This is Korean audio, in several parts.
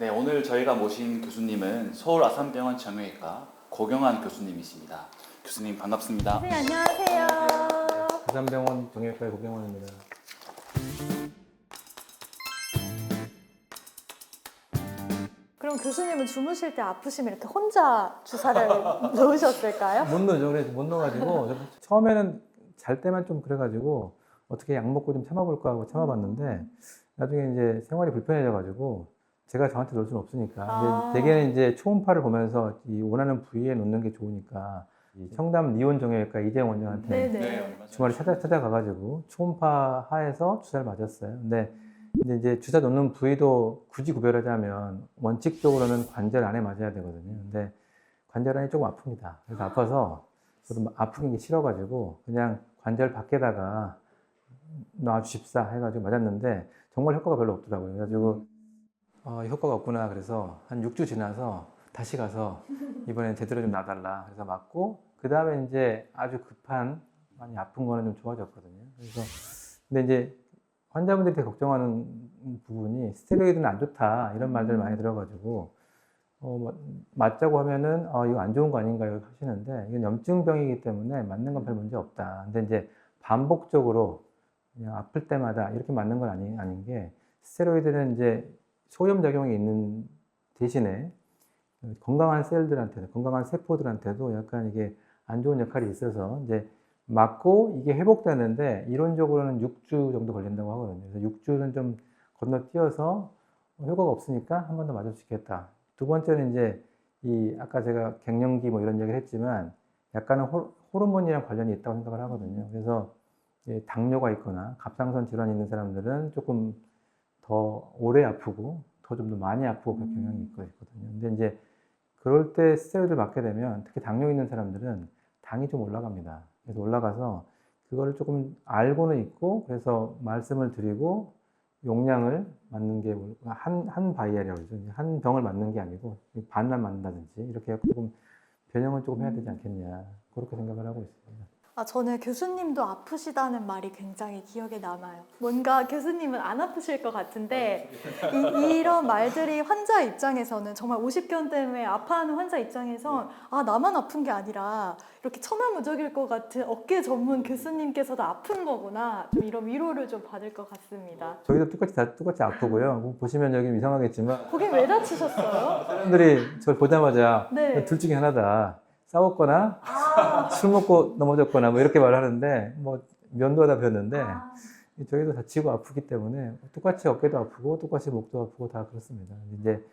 네, 오늘 저희가 모신 교수님은 서울 아산병원 정형외과 고경환 교수님이십니다. 교수님 반갑습니다. 네, 안녕하세요. 부산병원 정형외과의 고경원입니다. 그럼 교수님은 주무실 때 아프시면 이렇게 혼자 주사를 놓으셨을까요? 못 넣죠. 그래서 못 넣어가지고 처음에는 잘 때만 좀 그래가지고 어떻게 약 먹고 좀 참아볼까 하고 참아봤는데 나중에 이제 생활이 불편해져가지고 제가 저한테 놓을 수는 없으니까 아. 이제 대개는 이제 초음파를 보면서 이 원하는 부위에 놓는 게 좋으니까 이 청담 리온 정형외과 이재영 원장한테 네네. 주말에 찾아 찾아가가지고 초음파 하에서 주사를 맞았어요. 근데 근데 이제 주사 놓는 부위도 굳이 구별하자면 원칙적으로는 관절 안에 맞아야 되거든요. 근데 관절 안이 조금 아픕니다. 그래서 아파서 저도 막 아픈 게 싫어가지고 그냥 관절 밖에다가 놔주십사 해가지고 맞았는데 정말 효과가 별로 없더라고요. 그래가지고 어, 효과가 없구나. 그래서 한 6주 지나서 다시 가서 이번엔 제대로 좀 놔달라. 그래서 맞고 그 다음에 이제 아주 급한 많이 아픈 거는 좀 좋아졌거든요. 그래서 근데 이제 환자분들이 되게 걱정하는 부분이 스테로이드는 안 좋다 이런 말들 많이 들어가지고 어, 뭐, 맞자고 하면은 어, 이거 안 좋은 거 아닌가요 하시는데 이건 염증병이기 때문에 맞는 건 별 문제 없다. 근데 이제 반복적으로 그냥 아플 때마다 이렇게 맞는 건 아니, 아닌 게 스테로이드는 이제 소염 작용이 있는 대신에 건강한 셀들한테도 건강한 세포들한테도 약간 이게 안 좋은 역할이 있어서 이제 맞고 이게 회복되는데 이론적으로는 6주 정도 걸린다고 하거든요. 그래서 6주는 좀 건너뛰어서 효과가 없으니까 한 번 더 맞을 수 있겠다. 두 번째는 이제 이 아까 제가 갱년기 뭐 이런 얘기를 했지만 약간은 호, 호르몬이랑 관련이 있다고 생각을 하거든요. 그래서 당뇨가 있거나 갑상선 질환이 있는 사람들은 조금 더 오래 아프고 더 좀 더 많이 아프고 그런 경향이 있거든요. 근데 이제 그럴 때 스테로이드를 맞게 되면 특히 당뇨 있는 사람들은 당이 좀 올라갑니다. 그래서 올라가서 그거를 조금 알고는 있고 그래서 말씀을 드리고 용량을 맞는 게 한 한 바이알이라고 그러죠. 한 병을 맞는 게 아니고 반만 맞는다든지 이렇게 조금 변형을 조금 해야 되지 않겠냐 그렇게 생각을 하고 있습니다. 아, 저는 교수님도 아프시다는 말이 굉장히 기억에 남아요. 뭔가 교수님은 안 아프실 것 같은데 이, 이런 말들이 환자 입장에서는 정말 50견 때문에 아파하는 환자 입장에선 아 나만 아픈 게 아니라 이렇게 천하무적일 것 같은 어깨 전문 교수님께서도 아픈 거구나 좀 이런 위로를 좀 받을 것 같습니다. 저희도 똑같이 다 똑같이 아프고요. 뭐 보시면 여기 이상하겠지만 거기 왜 다치셨어요? 사람들이 저를 보자마자 네. 둘 중에 하나다. 싸웠거나 술 먹고 넘어졌거나 뭐 이렇게 말하는데 뭐 면도하다 뵀는데 아, 저희도 다치고 아프기 때문에 똑같이 어깨도 아프고 똑같이 목도 아프고 다 그렇습니다. 이제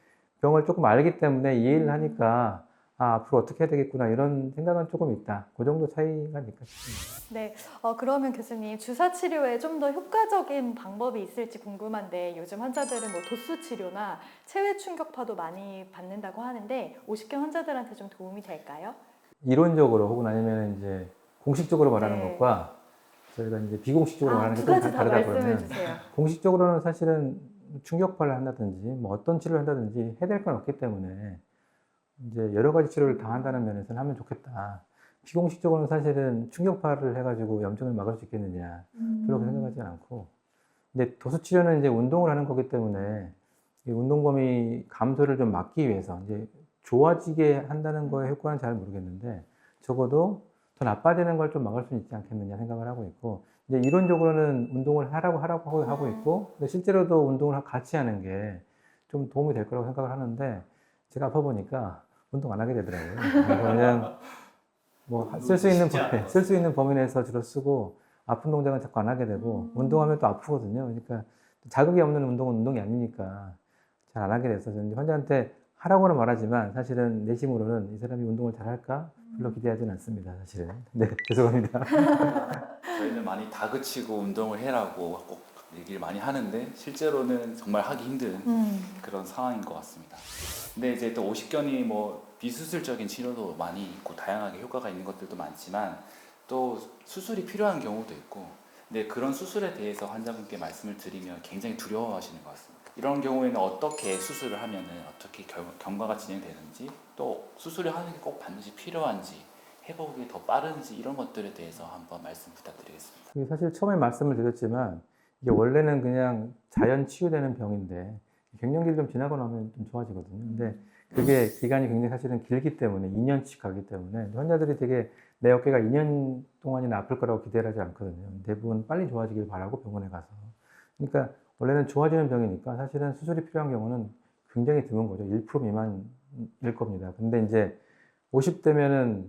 병을 조금 알기 때문에 이해를 하니까 아, 앞으로 어떻게 해야 되겠구나 이런 생각은 조금 있다. 그 정도 차이가 아닐까 싶습니다. 네, 어, 그러면 교수님 주사 치료에 좀 더 효과적인 방법이 있을지 궁금한데 요즘 환자들은 뭐 도수 치료나 체외 충격파도 많이 받는다고 하는데 50견 환자들한테 좀 도움이 될까요? 이론적으로 혹은 아니면 이제 공식적으로 말하는 네. 것과 저희가 이제 비공식적으로 아, 말하는 두게좀다 다르다 그러면. 공식적으로는 사실은 충격파를 한다든지 뭐 어떤 치료를 한다든지 해야 될 건 없기 때문에 이제 여러 가지 치료를 다 한다는 면에서는 하면 좋겠다. 비공식적으로는 사실은 충격파를 해가지고 염증을 막을 수 있겠느냐 그렇게 생각하지 않고 근데 도수 치료는 이제 운동을 하는 거기 때문에 이 운동 범위 감소를 좀 막기 위해서 이제 좋아지게 한다는 거에 효과는 잘 모르겠는데 적어도 더 나빠지는 걸 좀 막을 수 있지 않겠느냐 생각을 하고 있고 이제 이론적으로는 운동을 하라고 하라고 하고- 하고 있고 근데 실제로도 운동을 같이 하는 게 좀 도움이 될 거라고 생각을 하는데 제가 아파 보니까 운동 안 하게 되더라고요. 그냥 뭐 쓸 수 있는 쓸 수 있는 범위 내에서 주로 쓰고 아픈 동작은 자꾸 안 하게 되고 음. 운동하면 또 아프거든요. 그러니까 자극이 없는 운동은 운동이 아니니까 잘 안 하게 돼서 저는 환자한테 하라고는 말하지만 사실은 내심으로는 이 사람이 운동을 잘 할까 별로 기대하지는 않습니다. 사실은. 네, 죄송합니다. 저희는 많이 다그치고 운동을 해라고 꼭 얘기를 많이 하는데 실제로는 정말 하기 힘든 음. 그런 상황인 것 같습니다. 근데 이제 또 오십견이 뭐 비수술적인 치료도 많이 있고 다양하게 효과가 있는 것들도 많지만 또 수술이 필요한 경우도 있고 근데 그런 수술에 대해서 환자분께 말씀을 드리면 굉장히 두려워하시는 것 같습니다. 이런 경우에는 어떻게 수술을 하면은 어떻게 결, 경과가 진행되는지 또 수술을 하는 게 꼭 반드시 필요한지 회복이 더 빠른지 이런 것들에 대해서 한번 말씀 부탁드리겠습니다. 사실 처음에 말씀을 드렸지만 이게 원래는 그냥 자연 치유되는 병인데 갱년기를 좀 지나고 나면 좀 좋아지거든요. 근데 그게 기간이 굉장히 사실은 길기 때문에 2년씩 가기 때문에 환자들이 되게 내 어깨가 2년 동안이나 아플 거라고 기대를 하지 않거든요. 대부분 빨리 좋아지길 바라고 병원에 가서. 그러니까 원래는 좋아지는 병이니까 사실은 수술이 필요한 경우는 굉장히 드문 거죠. 1% 미만일 겁니다. 근데 이제 50대면은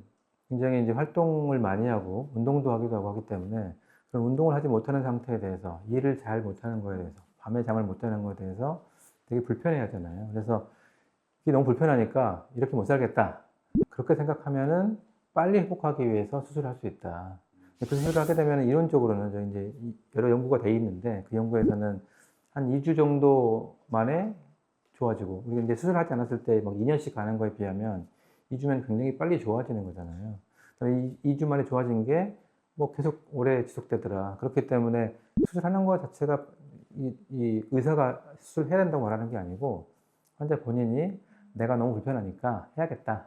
굉장히 이제 활동을 많이 하고 운동도 하기도 하고 하기 때문에 그런 운동을 하지 못하는 상태에 대해서 일을 잘 못하는 거에 대해서 밤에 잠을 못 자는 거에 대해서 되게 불편해 하잖아요. 그래서 이게 너무 불편하니까 이렇게 못 살겠다. 그렇게 생각하면은 빨리 회복하기 위해서 수술을 할수 있다. 그 수술을 하게 되면 이론적으로는 저 이제 이- 여러 연구가 돼 있는데 그 연구에서는 한 2주 정도 만에 좋아지고 우리가 이제 수술하지 않았을 때 막 2년씩 가는 거에 비하면 2주면 굉장히 빨리 좋아지는 거잖아요. 그다음에 이 2주 만에 좋아진 게 뭐 계속 오래 지속되더라. 그렇기 때문에 수술하는 것 자체가 이, 이 의사가 수술해야 된다고 말하는 게 아니고 환자 본인이 내가 너무 불편하니까 해야겠다.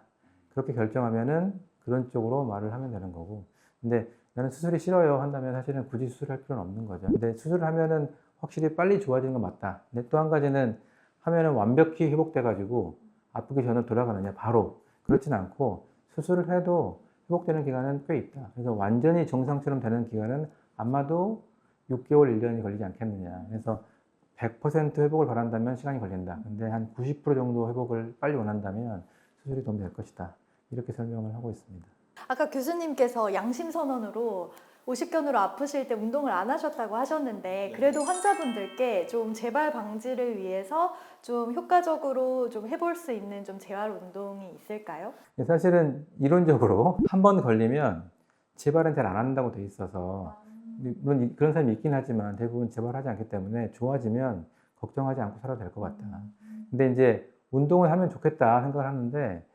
그렇게 결정하면은 그런 쪽으로 말을 하면 되는 거고. 근데 나는 수술이 싫어요 한다면 사실은 굳이 수술할 필요는 없는 거죠. 근데 수술을 하면은 확실히 빨리 좋아지는 건 맞다. 근데 또 한 가지는 하면은 완벽히 회복돼 가지고 아프기 전에 돌아가느냐 바로 그렇진 않고 수술을 해도 회복되는 기간은 꽤 있다. 그래서 완전히 정상처럼 되는 기간은 아마도 6개월, 1년이 걸리지 않겠느냐. 그래서 100% 회복을 바란다면 시간이 걸린다. 근데 한 90% 정도 회복을 빨리 원한다면 수술이 도움이 될 것이다. 이렇게 설명을 하고 있습니다. 아까 교수님께서 양심 선언으로 50견으로 아프실 때 운동을 안 하셨다고 하셨는데 그래도 환자분들께 좀 재발 방지를 위해서 좀 효과적으로 좀 해볼 수 있는 좀 재활 운동이 있을까요? 사실은 이론적으로 한 번 걸리면 재발은 잘 안 한다고 돼 있어서 물론 이- 그런 사람이 있긴 하지만 대부분 재발하지 않기 때문에 좋아지면 걱정하지 않고 살아도 될 것 같다. 근데 이제 운동을 하면 좋겠다 생각을 하는데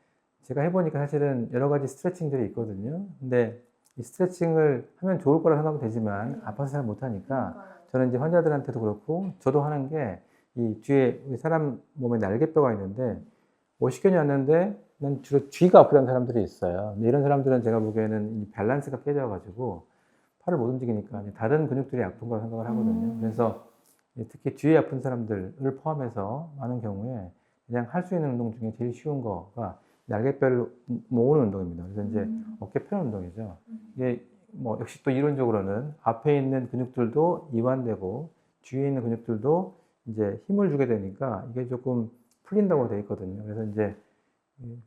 제가 해보니까 사실은 여러 가지 스트레칭들이 있거든요. 근데 이 스트레칭을 하면 좋을 거라 생각은 되지만 아파서 잘 못하니까 저는 이제 환자들한테도 그렇고 저도 하는 게 이 뒤에 우리 사람 몸에 날개뼈가 있는데 50견이 왔는데 난 주로 뒤가 아프다는 사람들이 있어요. 근데 이런 사람들은 제가 보기에는 이 밸런스가 깨져가지고 팔을 못 움직이니까 다른 근육들이 아픈 거라 생각을 하거든요. 음. 그래서 특히 뒤에 아픈 사람들을 포함해서 많은 경우에 그냥 할 수 있는 운동 중에 제일 쉬운 거가 날개뼈를 모으는 운동입니다. 그래서 이제 음. 어깨 펴는 운동이죠. 이게 뭐 역시 또 이론적으로는 앞에 있는 근육들도 이완되고 뒤에 있는 근육들도 이제 힘을 주게 되니까 이게 조금 풀린다고 돼 있거든요. 그래서 이제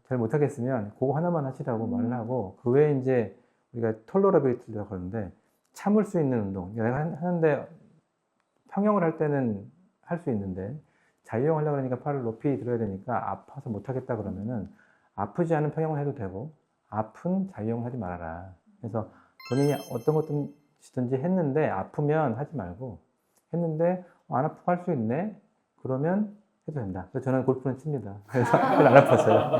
잘 못하겠으면 그거 하나만 하시라고 말을 하고 그 외에 이제 우리가 톨러러빌리티라고 하는데 참을 수 있는 운동. 내가 한- 하는데 평형을 할 때는 할 수 있는데 자유형 하려고 그러니까 팔을 높이 들어야 되니까 아파서 못하겠다 그러면은 아프지 않은 평형을 해도 되고 아픈 자유형을 하지 말아라. 그래서 본인이 어떤 것든지 했는데 아프면 하지 말고 했는데 어, 안 아프고 할 수 있네? 그러면 해도 된다. 그래서 저는 골프는 칩니다. 그래서 안 아팠어요.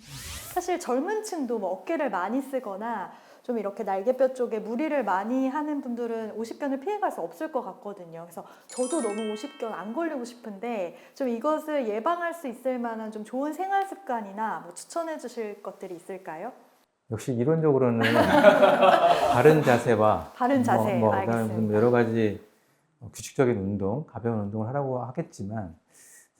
사실 젊은 층도 뭐 어깨를 많이 쓰거나 좀 이렇게 날개뼈 쪽에 무리를 많이 하는 분들은 50견을 피해갈 수 없을 것 같거든요. 그래서 저도 너무 50견 안 걸리고 싶은데 좀 이것을 예방할 수 있을 만한 좀 좋은 생활 습관이나 뭐 추천해 주실 것들이 있을까요? 역시 이론적으로는 바른 자세와 바른 자세, 뭐, 뭐 그다음에 알겠습니다. 무슨 여러 가지 규칙적인 운동, 가벼운 운동을 하라고 하겠지만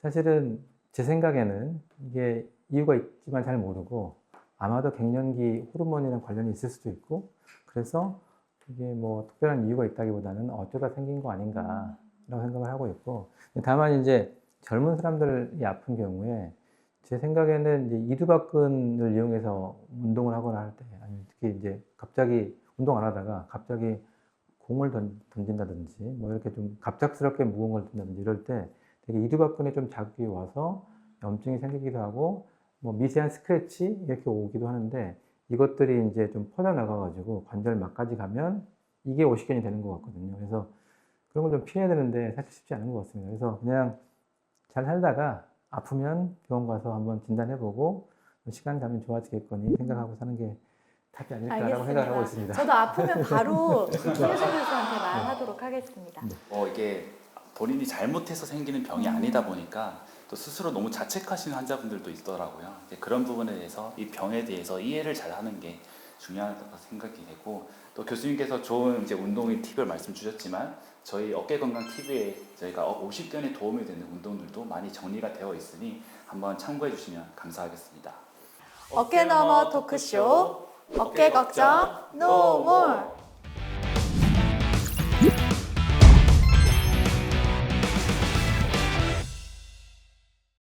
사실은 제 생각에는 이게 이유가 있지만 잘 모르고 아마도 갱년기 호르몬이랑 관련이 있을 수도 있고 그래서 이게 뭐 특별한 이유가 있다기보다는 어쩌다 생긴 거 아닌가라고 생각을 하고 있고 다만 이제 젊은 사람들이 아픈 경우에 제 생각에는 이제 이두박근을 이용해서 운동을 하거나 할 때, 아니면 특히 이제 갑자기 운동 안 하다가 갑자기 공을 던, 던진다든지, 뭐 이렇게 좀 갑작스럽게 무거운 걸 든다든지 이럴 때 되게 이두박근에 좀 자극이 와서 염증이 생기기도 하고, 뭐 미세한 스크래치 이렇게 오기도 하는데 이것들이 이제 좀 퍼져나가가지고 관절막까지 가면 이게 오십견이 되는 것 같거든요. 그래서 그런 걸 좀 피해야 되는데 사실 쉽지 않은 것 같습니다. 그래서 그냥 잘 살다가 아프면 병원 가서 한번 진단해보고 시간 가면 좋아지겠거니 생각하고 사는 게 답이 아닐까라고 생각을 하고 있습니다. 저도 아프면 바로 교수한테 말하도록 하겠습니다. 어 이게 본인이 잘못해서 생기는 병이 음. 아니다 보니까 또 스스로 너무 자책하시는 환자분들도 있더라고요. 그런 부분에 대해서 이 병에 대해서 이해를 잘 하는 게 중요하다고 생각이 되고 또 교수님께서 좋은 이제 운동의 팁을 말씀 주셨지만 저희 어깨 건강 TV에 저희가 50견에 도움이 되는 운동들도 많이 정리가 되어 있으니 한번 참고해 주시면 감사하겠습니다. 어깨너머 토크쇼 어깨 걱정 노